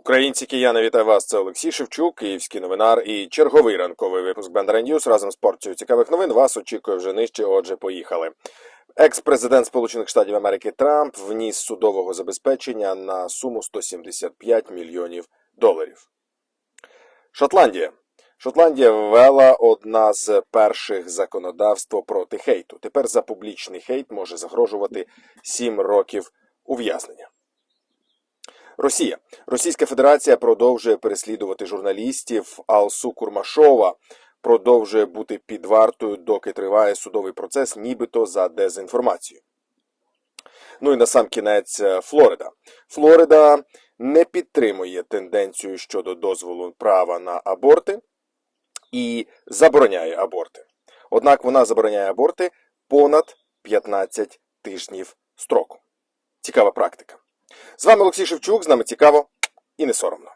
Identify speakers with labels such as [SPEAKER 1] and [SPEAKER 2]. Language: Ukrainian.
[SPEAKER 1] Українці кияни, вітаю вас. Це Олексій Шевчук, київський новинар і черговий ранковий випуск Бендера Ньюс разом з порцією цікавих новин. Вас очікує вже нижче. Отже, поїхали. Екс-президент Сполучених Штатів Америки Трамп вніс судового забезпечення на суму 175 мільйонів доларів. Шотландія. Шотландія ввела одна з перших законодавств проти хейту. Тепер за публічний хейт може загрожувати 7 років ув'язнення. Росія. Російська Федерація продовжує переслідувати журналістів. Алсу Курмашова продовжує бути під вартою, доки триває судовий процес, нібито за дезінформацію. Ну і на сам кінець е, Флорида. Флорида не підтримує тенденцію щодо дозволу права на аборти і забороняє аборти. Однак вона забороняє аборти понад 15 тижнів строку. Цікава практика. З вами Олексій Шевчук, з нами цікаво і не соромно.